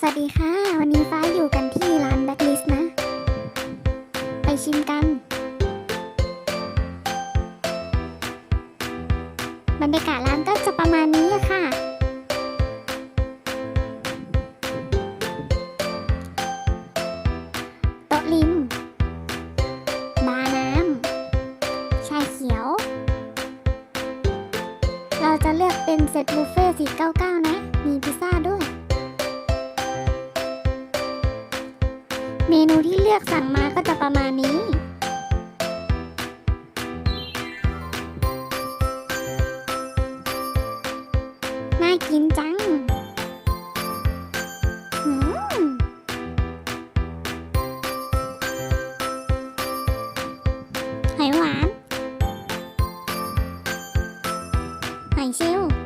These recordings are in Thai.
สวัสดีค่ะ วันนี้ฟ้าอยู่กันที่ร้านแบ็คลิสนะ ไปชิมกัน บรรยากาศร้านก็จะประมาณนี้ค่ะ โต๊ะริม บาร์น้ำ ชาเขียว เราจะเลือกเป็นเซตบุฟเฟ่ต์499 นะ มีพิซซ่าด้วย เมนูที่เลือกสั่งมาก็จะประมาณนี้ น่ากินจังหอยหวานหอยเชลล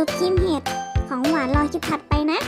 ซุปครีมเห็ด ของหวานรอคิดถัดไปนะ